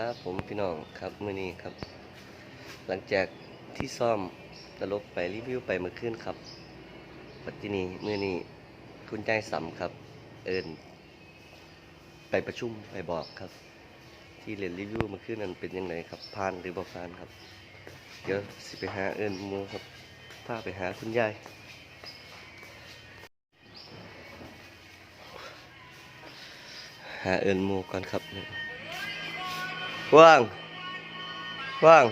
ครับผมพี่น้องครับมื้อนี้ครับ หลังจากที่ซ่อมตลกไปรีวิวไปเมื่อคืนครับ ปัจจุบันมื้อนี้คุณใจสำครับ เอิญไปประชุมไปบอกครับ ที่เรียนรีวิวเมื่อคืนนั้นเป็นยังไงครับผ่านหรือบ่ผ่านครับ เดี๋ยวสิไปหาเอิญมูครับพาไปหาคุณยายหาเอิญมูก่อนครับ ว่างว่าง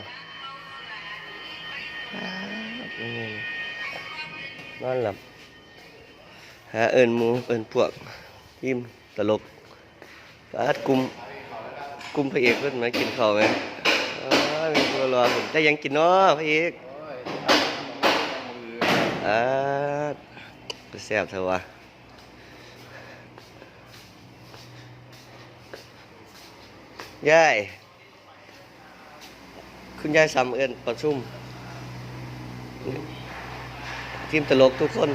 นอนหลับหาเอิญมูเอิญพวกทีมตลกปาดกุมกุมพระเอกเพิ่นมากินข้าวไหมอ้าวมีตัวรอผมได้ยังกินเนาะพระเอกอ่าไปแซ่บเถอะวะยาย คุณยายสามเอินประชุม ทีมตลกทุกคน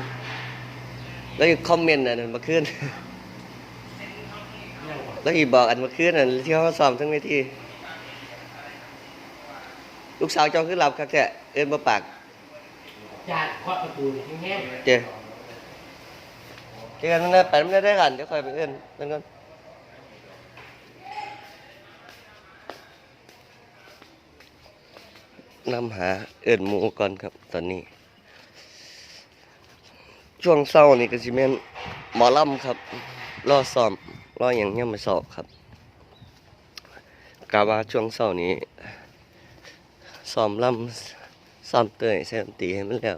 แล้วอีกคอมเมนต์อันนั้นมาขึ้น แล้วอีกบอกอันมาขึ้นอันที่เขาซ้อมทั้งเวทีลูกสาวเจ้าขึ้นหลับครับแท้เอินมาปากจาดเคาะประตูแห้งเจเจอกันมันได้ไปมันได้ได้กันเดี๋ยวคอยไปเอินนั่นก่อน นำหาเอินหมูก่อนครับ ตอนนี้ ช่วงเศร้านี่ก็สิแม่นหมอลำครับรอซ้อมรออย่างเงี้ยมาสอบครับกาว่าช่วงเศร้านี้ซ้อมลำซ้อมเตยใส่ดนตรีให้มันแล้ว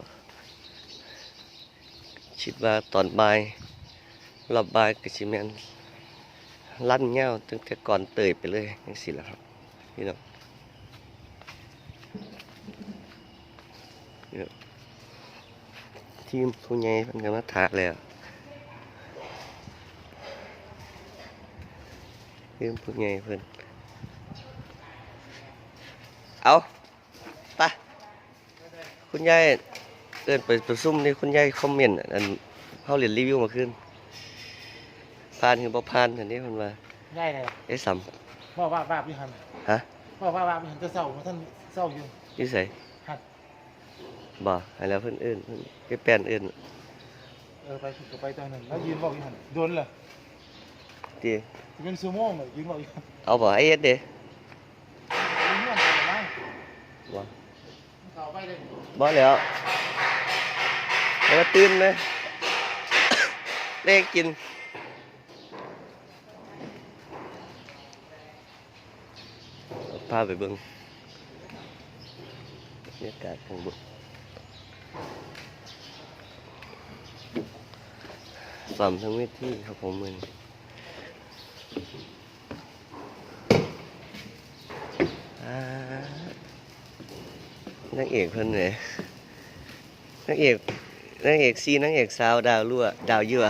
คิดว่าตอนบ่ายรอบบ่ายก็สิแม่นลั่นเงาวตั้งแต่ก่อนเตยไปเลยจังซี่ล่ะครับพี่น้องนี่ครับ ทีมผู้ใหญ่เพิ่นก็มาถาแล้วทีมผู้ใหญ่เพิ่นเอาไปคุณยายเดินไปประซุ่มนี่คุณยายคอมเมนต์อันเขาเรียนรีวิวมาขึ้นผ่านคือบ่ผ่านอันนี้เพิ่นว่าได้เลยไอ้สัมพ่อว่าว่าพี่หันฮะพ่อว่าว่าพี่หันจะเศร้ามาท่านเศร้าอยู่อยู่ไสหัด บ่ให้แล้วเพิ่นเอิ้นเพิ่นไปแป้นเอิ้นเออไปฝึกกับไปตอนนั้นแล้วยืนบอกพี่หันโดนเลยติจะเป็นซูโม่เลยยืนบอกพี่หันเอาบ่ไอ้เอ็ดเด้ยืนเงื่อนไปเลยมั้งบ่เขาไปเลยบ่แล้วแล้วตื่นไหมเล่กินพาไปเบิ่งบรรยากาศของบุ สามทั้งเวทีครับผมมือนี้อ่านางเอกเพิ่นเลยนางเอกนางเอกซีนางเอกสาวดาวรั่วดาวยั่ว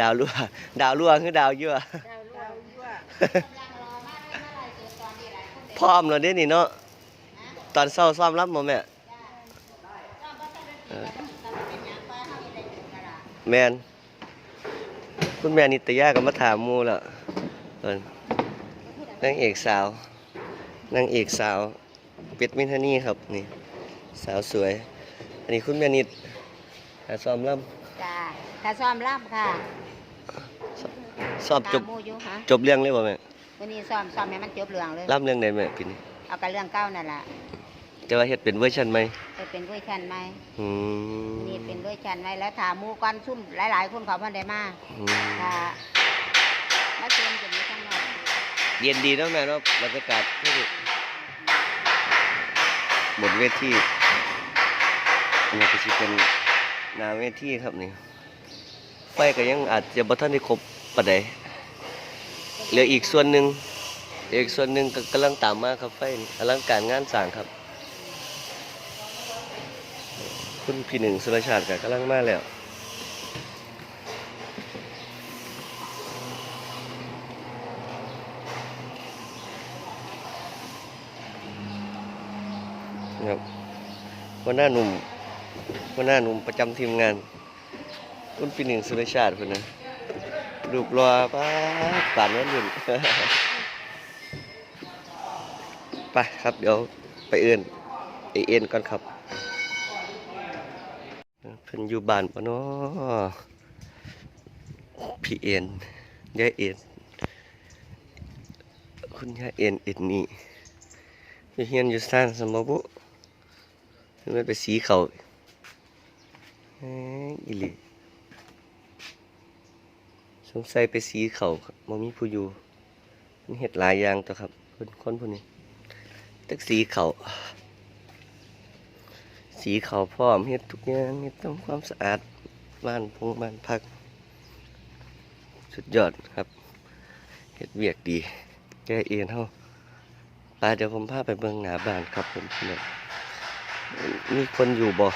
ดาวรั่วดาวรั่วคือดาวยั่วพร้อมแล้วเด้นี่เนาะตอนเช้าซ้อมรับบ่แม่ แมนคุณแม่นิตยาก็มาถามหมูแล้วเพิ่นนางเอกสาวนางเอกสาวเป็ดมินทนีครับนี่ สาวสวย อันนี้คุณแม่นิดหาซ้อมรับจ้าถ้าซ้อมล่ำค่ะซ้อมจบตามหมูอยู่ฮะจบเรื่องเลยบ่แม่วันนี้ซ้อมซ้อมให้มันจบเรื่องเลยรับเรื่องใดแม่ปีนี้เอากับเรื่องเก้านั่นแหละ แต่ว่าเฮ็ดเป็นเวอร์ชันใหม่ไปเป็นเวอร์ชันไหมอืมนี่เป็นเวอร์ชันไหมแล้วถามหมูก่อนซุ่มหลายๆคนเขามาได้มาอืมถ้ามาเชิญจะมีข้างนอกเย็นดีเนาะแม่เนาะบรรยากาศที่บนเวทีอันนี้ก็สิเป็นหน้าเวทีครับนี่ไฟก็ยังอาจจะบ่ทันได้ครบปานใดเหลืออีกส่วนหนึ่งเหลืออีกส่วนหนึ่งก็กำลังตามมาครับไฟนี่อลังการงานสร้างครับ คุณพี่หนึ่งสุรชาติก็กำลังมาแล้วนะครับหัวหน้าหนุ่มหัวหน้าหนุ่มประจำทีมงาน คุณปีหนึ่งสุรชาติคนนะลูกรอป้าป่านวันหยุดไปครับเดี๋ยวไปเอื้อนไอเอ็นก่อนครับ นอยู่บ้านปะเนาะพี่เอ็นยายเอ็นคุณยายเอ็นเอ็นนี่อยู่เฮียนอยู่ซ่านสมบุคือมันไปสีเขาอีหลีสงสัยไปสีเขาครับบ่มีผู้อยู่มันเฮ็ดหลายอย่างตัวครับคนคนผู้นี้ตึกสีเขา สีเขาพร้อมเฮ็ดทุกอย่างเฮ็ดทำความสะอาดบ้านพงบ้านพัก สุดยอดครับเฮ็ดเวียกดี แกเอ็นเฮาไปเดี๋ยวผมพาไปเบิ่งหน้าบ้านครับผมพี่น้องมีคนอยู่บ่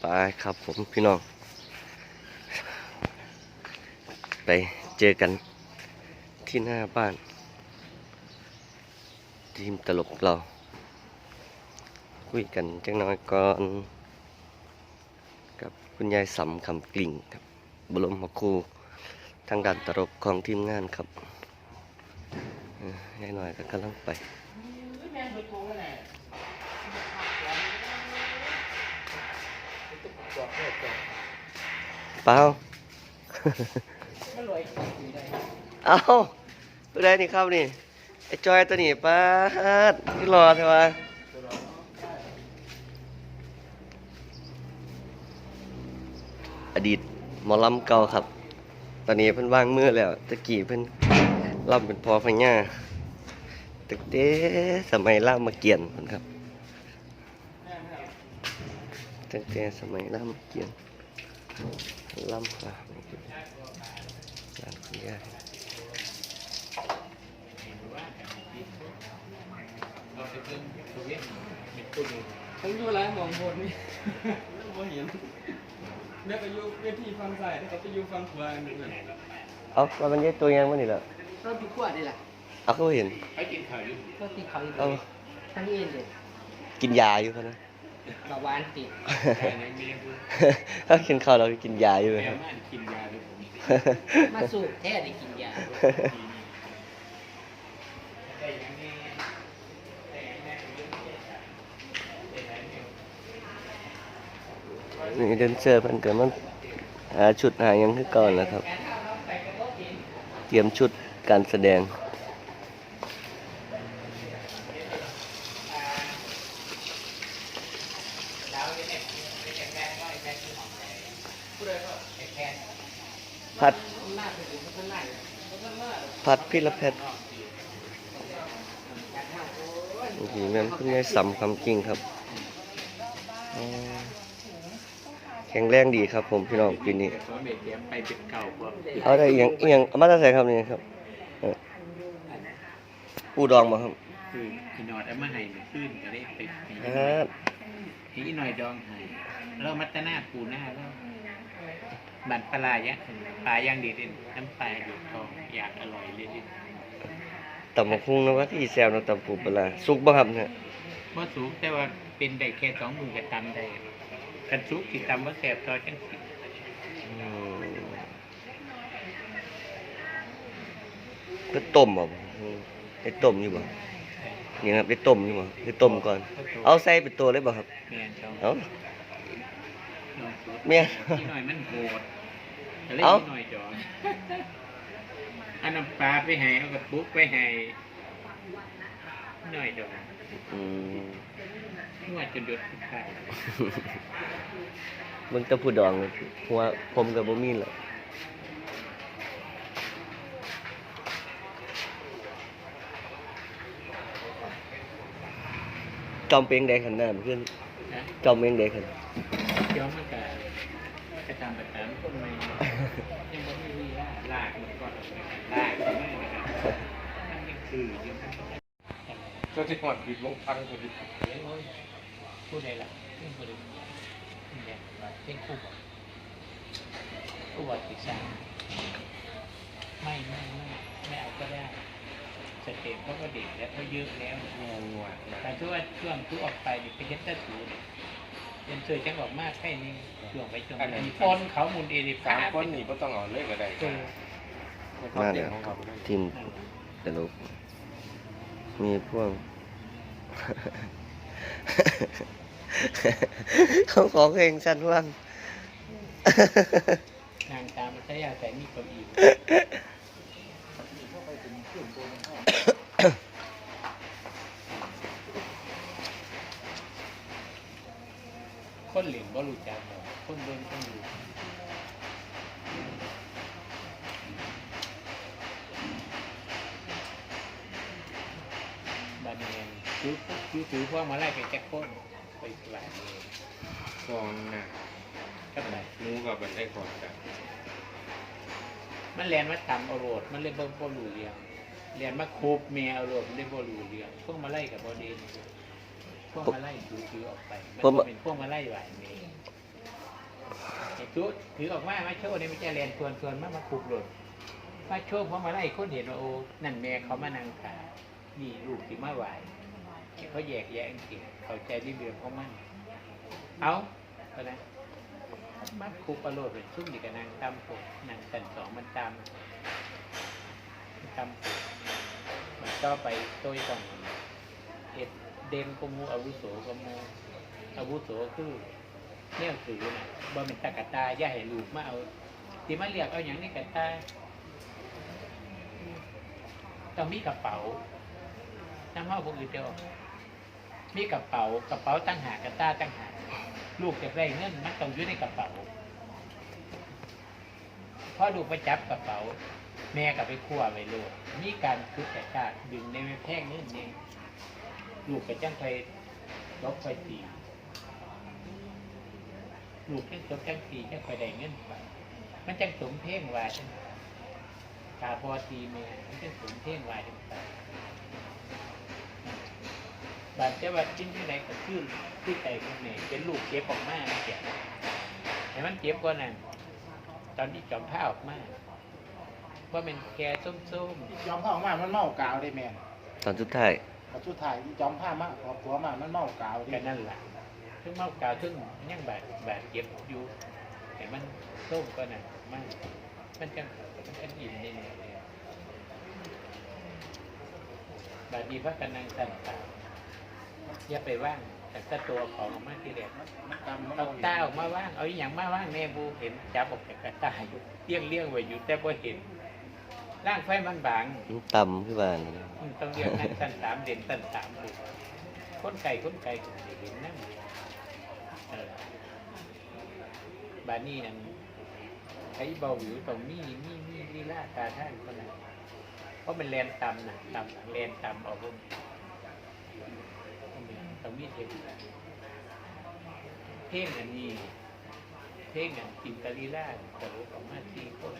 ไปครับผมพี่น้อง ไปเจอกันที่หน้าบ้าน ทีมตลกเรา คุยกันจังน้อยก่อนกับคุณยายสำคำกลิ่งครับบรมครูทางด้านตลกของทีมงานครับเอ่อยายหน่อยก็กำลังไปเปล่าเอาตัวใดนี่ครับนี่ไอ้จอยตัวนี้ป้าดที่รอใช่ปะอดีตหม อลำเก่าครับ ตอนนี้เพิ่นว่างมือแล้วตะกี้เพิ่นล่ำเป็นพอพญาตึกเด้สมัยล่ำมาเกียนเพิ่นครับตั้งแต่สมัยล่ำมาเกียนล่ำค่ะร้านคุณยายผมอยู่ร้านมองบนนี่ไม่เห็น เนี่ยไปอยู่เวทีฟังซ้ายแล้วก็ไปอยู่ฟังขวาหนึ่งเลยเอาว่ามันเยอะตัวยังวะนี่แหละเราติดขวดนี่แหละเอาเขาเห็นเราติดเขาอยู่เอาทั้งเอ็นเลยกินยาอยู่เขานะ เบาหวานติดถ้ากินข้าวเราก็กินยาอยู่เลยครับกินยาเลยผมมาสูบแท้ได้กินยานี่ เดนเซอร์เพิ่นเกิดมันหาชุดหายังคือก่อนแล้วครับ เตรียมชุดการแสดงพัดพัดพิรเพชรโอ้โหแม่นคุณยายสำคำจริงครับ แข็งแรงดีครับผมพี่น้องปีนี้ตัวเบ็ดเตรียมไปเป็นเก่ากว่าเอาได้อหยังอหยังเอามาตั้งแต่ครับนี่ครับเออปูดองมาครับคืออีนอดเอามาให้มันขึ้นก็ได้ไปครับอีหน่อยดองให้เรามัตตนาปูหน้าแล้วบันปลายะปลาย่างดีเด่นน้ำปลาหยดทองอยากอร่อยเลยดิตำบักหุ่งนะว่าที่แซวนะตำปูปลาร้าสุกบ่ครับเนี่ยว่าสูงแต่ว่าเป็นได้แค่สองมือกับตำได้ กันสุกที่ตำว่าแสบทอจังสิอืมก็ต้มบ่อืมได้ต้มอยู่บ่นี่ครับได้ต้มอยู่บ่ได้ต้มก่อน เอาใส่เป็นตัวเลยบ่ครับแม่นจองเอาลองสูตรเมียอีหน่อยมันโหดก็เลยเอ้าอีหน่อยจองอันน้ำปลาไปให้เอากระปุกไปให้หน่อยดองอืม นวดจนหยดขึ้นไปเบิ่งแตะผู้ดองเลยหัวผมกับบ่มีหรอกจอมเปงแดงขันหน้ามันขึ้นนะจอมเปงแดงขันเดี๋ยวมันก็กระทำประจำคนใหม่ยังไม่มีลาลากมันก่อนลากมันไม่นะครับมันยัง คืออยู่ก็ที่หอดบิดลงพังพอดีพูดอะไรล่ะเรื่งคนอื่นเนี่ยเรื่งคู่บอกคู่บอกติดสามไม่ไม่ไม่ไม่เอาก็ได้สเต็ปเขาก็เด็กแล้วเขาเยอะแล้วงวดแต่ช่วงช่วงทุกออกไปเนี่ยเป็นเจตสูนเป็นเสือจังออกมากแค่นี้ช่วงไปช่วงไปฟอนเขามุนเอริสามคนนี่ก็ต้องเอาเลยก็ได้เออมาแล้วทีมตลก มีพวงเขาขอเพลงสั้นว่างนางตามมันใช้ยาแต่มีคนอีกเข้าไปถึงเครื่องตัวมันเข้าคนเหลี่ยมก็รู้จักหรอกคนเบิ่งคนรู้บาดเนียน ถือถือพวกมาไล่ไปแจ็คคนไปหลายเลยฟองหนักก็ไหนหมูกับบันไดก่อนกันมันแลนมาต่ำเอาโรดมันเลยเบิ่งบ่รู้เรื่องแลนมาคูบเมียเอาโรดมันเลยบ่รู้เรื่องพวกมาไล่กับบ่ดีพวกมาไล่ถือถือออกไปมันบ่เป็นพวกมาไล่ไหวเมียไอ้จุดถือออกมามาโชว์นี่ไม่ใช่แลนทวนทวนมามาคูบโรดมาโชว์พวกมาไล่คนเห็นว่าโอ้นั่นแม่เขามานั่งขานี่ลูกที่มาไหว เขาแยกแยะจริงเขาใจในเรื่องของมันเอาก็นะมัดคูปลาโลดเป็นชุ่มดีกับนางตำปกนางสันสองมันตำมันตำปกมันก็ไปโต้ยต้องเอ็ดเด่นกมูอาวุโสกมูอาวุโสคือแนวถือนะบ่เป็นตะกตาย่าให้ลูกมาเอาที่มาเรียกเอาอย่างนี้กะตาต้องมีกระเป๋าน้ำห้าพวกอื่นเดียว มีกระเป๋ากระเป๋าตั้งหากกระตาตั้งหากลูกจะได้เงินมันต้องอยู่ในกระเป๋าพอลูกไปจับกระเป๋า แม่ก็ไปคั่วไว้โลดมีการคึกแต่ชาติดึงในไม่แพงเงินเองลูกไปจ้างไปลบไปตีลูกแค่จบจ้างตีแค่ไปได้เงินไปมันจังสมเพ่งว้จังตาพอตีแม่มันจังสมเพ่งไว้จังไป บาดเจ็บว่าจิ้งที่ไหนก็ขึ้นที่ใจคนนี้เป็นลูกเจ็บออกมาเจ็บแต่มันเจ็บกว่านั้นตอนที่จอมผ้าออกมาว่าเป็นแกส้มๆยอมผ้าออกมามันเมากาวได้แม่นตอนสุดท้ายพอสุดท้ายที่จอมผ้ามาขอบหัวมามันเมากาวก็ได้นั่นแหละถึงเมากาวถึงยังบาดบาดเจ็บอยู่แต่มันส้มก็น่ะมันมันจังมันจังอิ่มนี่เนี่ยบาดดีพระกันนางสันตา อย่าไปว่าง แต่ถ้าตัวของออกมาที่แรกมันกำมันเอาตาออกมาว่าง เอาอหย่างมาว่างแม่บูเห็นจับออกจากกระตายอยู่เลี้ยงเลี้ยงไว้อยู่แต่บ่เห็นร่างไฟมันบางมันต่ำขึ้นมาอืมต้องเรียกนั่นสั้นสามเด่นสั้นสามดูคนไก่คนไก่ก็ไม่ได้เห็นนั่นเออบานี่อันไอ้เบาหวิวตรงนี้มีมีลีลาตาท่านคนนั้นเพราะมันแลนต่ำนะต่ำแลนต่ำออกบนต้อง มีเทคนิคเพลงอันนี้ เพลงอันกินตาลีลาตลกออกมาสี่คน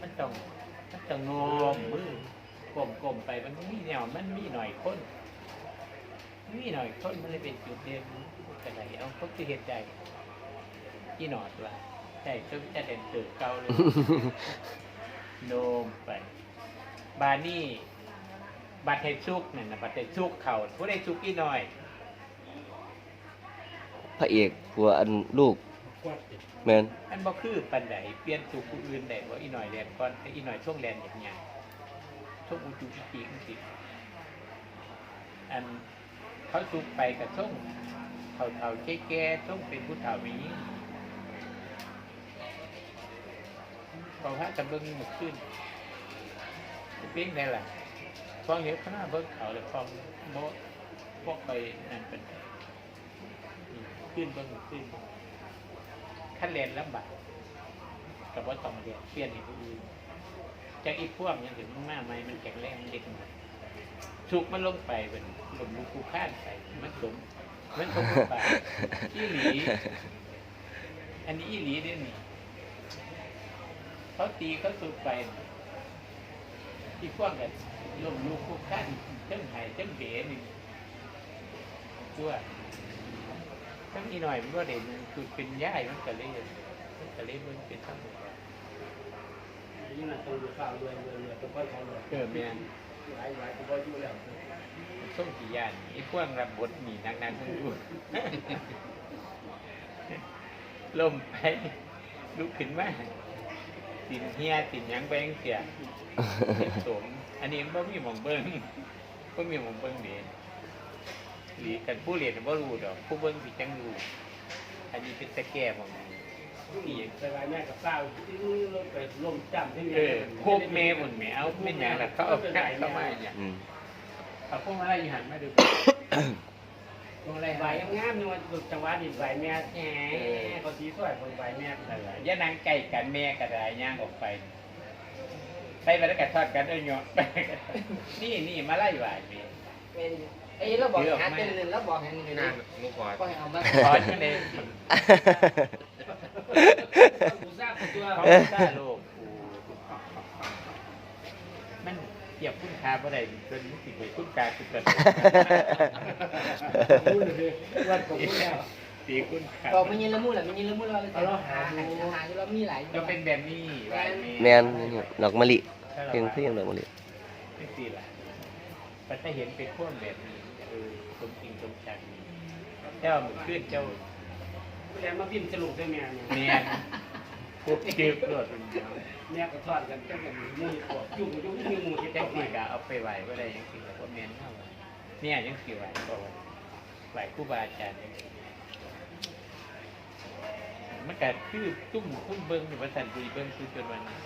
มันต้องมันต้องงอมมือกลมกลมๆไปมันมีแนวมันมีหน่อยคนมีหน่อยคนมันเลยเป็นจุดเด่นแต่ไหนเอาเขาคือเหตุใดที่หนอดว่าใช่ก็จะเด่นเติบเก่าเลยโนมไป บานี่ บัตรเทชุกนั่นนะบัตรเทชุกเข่าผู้ใดชุกอีหน่อยพระเอกหัวอันลูกแมนอันบ่คือปันไดเปลี่ยนสู่ผู้อื่นได้บ่อีหน่อยแลนก่อนแต่อีหน่อยช่วงแลนอย่างเงี้ยช่วงอุจุปีกสิอันเขาสุกไปกับช่วงเฒ่าเฒ่าๆแก่ๆช่วงเป็นผู้เฒ่ามีเขาพากันเบิ่งหมดขึ้นเป้งได้ล่ะ ฟังเดี๋ยวข้างหน้าเบิ่งเขาเลยฟังบ่บ่ไปนั่นเป็นขึ้นเบิ่งขึ้นขั้นเรียนลำบากกับว่าต้องเรียนเปลี่ยนอีกอื่นจากอีกพวกยังถึงมากไหมมันแข็งแรงเด็กหน่อยชุกมันลงไปเป็นหลุมลูกคูข้านไปมันสมมันสมบูไปอีหลี อันนี้อีหลีเนี่ยนี่เขาตีเขาสุกไปที่พวกกัน ลมลูกคูข้านเจ้าหายเจ้าเบ๋นี่ด้วยทั้งอีหน่อยมันก็เด่นคือเป็นย่ายมันกะเล่มันกะเล่มันเป็นทั้งหมดนี่มันต้องดูข่าวรวยรวยรวยต้องค่อยของรวยเกิดแม่นหลายหลายตัวอยู่แล้วส้มกี่ยานไอ้พวกรับบทหนีนางนางทั้งดูลมไปลุกขึ้นมาสีตินเฮียตินหยังไปจังเสียเฮ็ดสม อันนี้มันบ่มีหม่องเบิ่งบ่มีหม่องเบิ่งเด้หรือกันผู้เรียนบ่รู้ดอก ผู้เบิ่งสิจังรู้อันนี้เป็นตะแก่หม่องนี้ที่หยังไปไว้แม่กับเศร้าที่ไปล่มจำที่เออโคกเมหมุนแมวไม่นหยังล่ะเขาเอาไก่เข้ามาเนี่ยอืมเอาพวกอะไรอยู่หันมาดูพวกอะไรไหวงามนี่มันจังหวะนี่ไหวแม่แหมเขาสีสวยคนไหวแม่นั่นแหละอย่านางไก่กันแม่กระไดย่างออกไป ไปไปแล้วกัทอดกันเอ้ยเนาะไปกันนี่นี่มาไล่ไหวแม่ไอ้เราบอกหาเต็มเลยแล้วบอกให้นี่หน้านะมุกขวาก็ให้เอามาขอจังเลยกูทราบตัวเขาซ่าโลกกูมันเทียบคุณค่าบ่ได้จนมันสิไปคุณค่าคือกันวันของกูแล้วตีคุณค่าบอกไม่ยินละมุนแหละไม่ยินละมุนเราเลยหาหาหาอยู่แล้วมีหลายก็เป็นแบบนี้ไหวแมนนี่ดอกมะลิ เพียงเพียงดอกมะลิไม่ตีละแต่ถ้าเห็นเป็นพวกแบบนี้เออสมจริงสมจังเจ้าเหมือนขึ้นเจ้าแล้วมาพิมพ์สรุปด้วยแม่เนี่ยเนี่ยพวกเก็บรถมันเดียวแม่ก็ทอดกันจังกันมือปวดยุ่งยุ่งยุ่งมือเฮ็ดแต่ได้ที่ก็เอาไปไหวก็ได้ยังสิแล้วก็แมนเท่าไหร่เนี่ยยังสิไหวก็ไหวครูบาอาจารย์ยังสิมันก็คือตุ้มตุ้มเบิ้งอยู่ว่าสันตุยเบิ้งคือจนวันนี้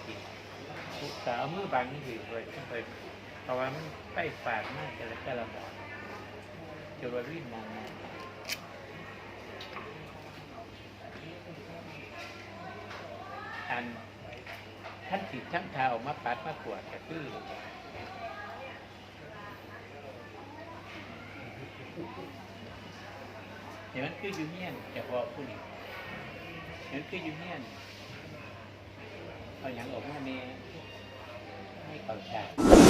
สิทุกสามือบางนี่คือเลยขึ้นไปเพราะว่ามันไปฝาดมากแต่ละแต่ละหมอนจนว่าวิ่งมองมองอันท่านติดช่างเท้ามาปัดมากวดก็คือเห็นมันคือยูเนียนจะพอผู้นี้เห็นมันคือยูเนียนเอาอย่างออกมาเนี่ย Okay.